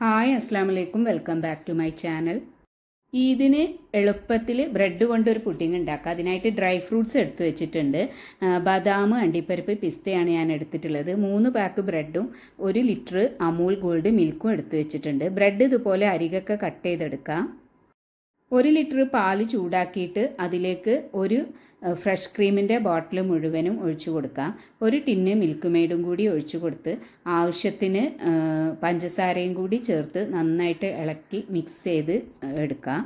Hi അസ്സാം വലൈക്കും welcome back to my channel. ഇതിന് എളുപ്പത്തിൽ ബ്രെഡ് കൊണ്ടൊരു പുഡിംഗ് ഉണ്ടാക്കുക അതിനായിട്ട് ഡ്രൈ ഫ്രൂട്ട്സ് എടുത്തു വെച്ചിട്ടുണ്ട്. ബദാം അണ്ടിപ്പരിപ്പ് പിസ്തയാണ് ഞാൻ എടുത്തിട്ടുള്ളത്. മൂന്ന് പാക്ക് ബ്രെഡും ഒരു ലിറ്റർ അമൂൽ ഗോൾഡ് മിൽക്കും എടുത്തു വെച്ചിട്ടുണ്ട്. ബ്രെഡ് ഇതുപോലെ അരികൊക്കെ കട്ട് ചെയ്തെടുക്കാം. ഒരു ലിറ്റർ പാൽ ചൂടാക്കിയിട്ട് അതിലേക്ക് ഒരു ഫ്രഷ് ക്രീമിന്റെ ബോട്ടിൽ മുഴുവനും ഒഴിച്ചു കൊടുക്കാം. ഒരു ടിന്ന് മിൽക്ക് മെയ്ഡും കൂടി ഒഴിച്ചു കൊടുത്ത് ആവശ്യത്തിന് പഞ്ചസാരയും കൂടി ചേർത്ത് നന്നായിട്ട് ഇളക്കി മിക്സ് ചെയ്ത് എടുക്കാം.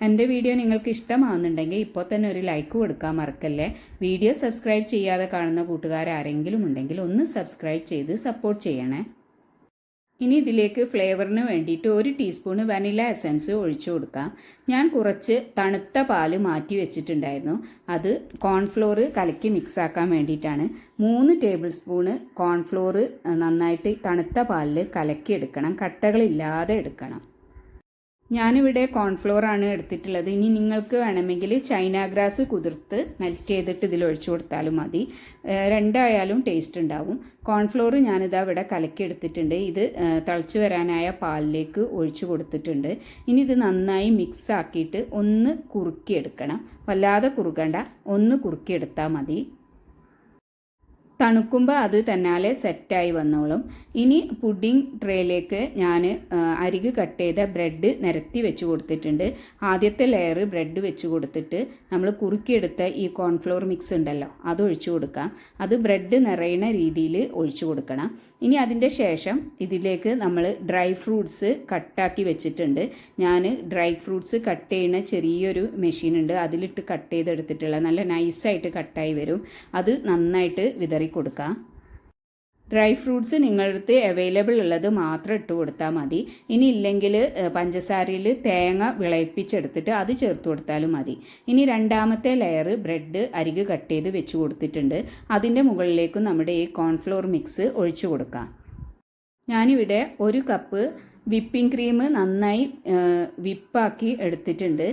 എന്റെ വീഡിയോ നിങ്ങൾക്ക് ഇഷ്ടമാകുന്നുണ്ടെങ്കിൽ ഇപ്പോൾ തന്നെ ഒരു ലൈക്ക് കൊടുക്കാൻ മറക്കല്ലേ? വീഡിയോ സബ്സ്ക്രൈബ് ചെയ്യാതെ കാണുന്ന കൂട്ടുകാരാരെങ്കിലും ഉണ്ടെങ്കിൽ ഒന്ന് സബ്സ്ക്രൈബ് ചെയ്ത് സപ്പോർട്ട് ചെയ്യണേ. ഇനി ഇതിലേക്ക് ഫ്ലേവറിന് വേണ്ടിയിട്ട് ഒരു ടീസ്പൂൺ വനില എസൻസ് ഒഴിച്ചു കൊടുക്കാം. ഞാൻ കുറച്ച് തണുത്ത പാൽ മാറ്റി വെച്ചിട്ടുണ്ടായിരുന്നു. അത് കോൺഫ്ലോർ കലക്കി മിക്സാക്കാൻ വേണ്ടിയിട്ടാണ്. മൂന്ന് ടേബിൾ സ്പൂണ് കോൺഫ്ലോർ നന്നായിട്ട് തണുത്ത പാലിൽ കലക്കി എടുക്കണം കട്ടകളില്ലാതെ എടുക്കണം. ഞാനിവിടെ കോൺഫ്ലോർ ആണ് എടുത്തിട്ടുള്ളത്. ഇനി നിങ്ങൾക്ക് വേണമെങ്കിൽ ചൈന ഗ്രാസ് കുതിർത്ത് മെൽറ്റ് ചെയ്തിട്ട് ഇതിൽ ഒഴിച്ചു കൊടുത്താലും മതി. രണ്ടായാലും ടേസ്റ്റ് ഉണ്ടാവും. കോൺഫ്ലോർ ഞാനിതാ ഇവിടെ കലക്കി എടുത്തിട്ടുണ്ട്. ഇത് തിളച്ച് വരാനായ പാലിലേക്ക് ഒഴിച്ചു കൊടുത്തിട്ടുണ്ട്. ഇനി ഇത് നന്നായി മിക്സ് ആക്കിയിട്ട് ഒന്ന് കുറുക്കിയെടുക്കണം. വല്ലാതെ കുറുകണ്ട. ഒന്ന് കുറുക്കിയെടുത്താൽ മതി. തണുക്കുമ്പോൾ അത് തന്നാലെ സെറ്റായി വന്നോളും. ഇനി പുഡിംഗ് ട്രേയിലേക്ക് ഞാൻ അരിക് കട്ട് ചെയ്ത ബ്രെഡ് നിരത്തി വെച്ച് കൊടുത്തിട്ടുണ്ട്. ആദ്യത്തെ ലെയർ ബ്രെഡ് വെച്ച് കൊടുത്തിട്ട് നമ്മൾ കുറുക്കിയെടുത്ത ഈ കോൺഫ്ലോർ മിക്സ് ഉണ്ടല്ലോ അത് ഒഴിച്ചു കൊടുക്കാം. അത് ബ്രെഡ് നിറയുന്ന രീതിയിൽ ഒഴിച്ചു കൊടുക്കണം. ഇനി അതിന്റെ ശേഷം ഇതിലേക്ക് നമ്മൾ ഡ്രൈ ഫ്രൂട്ട്സ് കട്ടാക്കി വെച്ചിട്ടുണ്ട്. ഞാൻ ഡ്രൈ ഫ്രൂട്ട്സ് കട്ട് ചെയ്യുന്ന ചെറിയൊരു മെഷീനുണ്ട് അതിലിട്ട് കട്ട് ചെയ്തെടുത്തിട്ടുള്ള നല്ല നൈസായിട്ട് കട്ടായി വരും. അത് നന്നായിട്ട് വിതറി കൊടുക്കാം. ഡ്രൈ ഫ്രൂട്ട്സ് നിങ്ങളുടെ അടുത്ത് അവൈലബിൾ ഉള്ളത് മാത്രം ഇട്ട് കൊടുത്താൽ മതി. ഇനി ഇല്ലെങ്കിൽ പഞ്ചസാരയിൽ തേങ്ങ വിളയിപ്പിച്ചെടുത്തിട്ട് അത് ചേർത്ത് കൊടുത്താലും മതി. ഇനി രണ്ടാമത്തെ ലെയർ ബ്രെഡ് അരിക് കട്ട് ചെയ്ത് വെച്ച് കൊടുത്തിട്ടുണ്ട്. അതിന്റെ മുകളിലേക്കും നമ്മുടെ ഈ കോൺഫ്ലോർ മിക്സ് ഒഴിച്ചു കൊടുക്കാം. ഞാനിവിടെ ഒരു കപ്പ് വിപ്പിംഗ് ക്രീം നന്നായി വിപ്പാക്കി എടുത്തിട്ടുണ്ട്.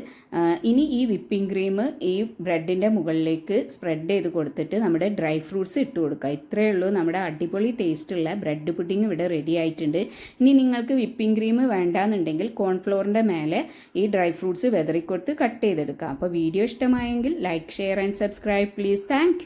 ഇനി ഈ വിപ്പിംഗ് ക്രീം ഈ ബ്രെഡിന്റെ മുകളിലേക്ക് സ്പ്രെഡ് ചെയ്ത് കൊടുത്തിട്ട് നമ്മുടെ ഡ്രൈ ഫ്രൂട്ട്സ് ഇട്ട് കൊടുക്കുക. ഇത്രയേ ഉള്ളൂ. നമ്മുടെ അടിപൊളി ടേസ്റ്റുള്ള ബ്രെഡ് പുഡിംഗ് ഇവിടെ റെഡി ആയിട്ടുണ്ട്. ഇനി നിങ്ങൾക്ക് വിപ്പിംഗ് ക്രീം വേണ്ടാന്നുണ്ടെങ്കിൽ കോൺഫ്ലോറിന്റെ മേലെ ഈ ഡ്രൈ ഫ്രൂട്ട്സ് വെതറിക്കൊടുത്ത് കട്ട് ചെയ്തെടുക്കാം. അപ്പോൾ വീഡിയോ ഇഷ്ടമായെങ്കിൽ like share and subscribe. Please thank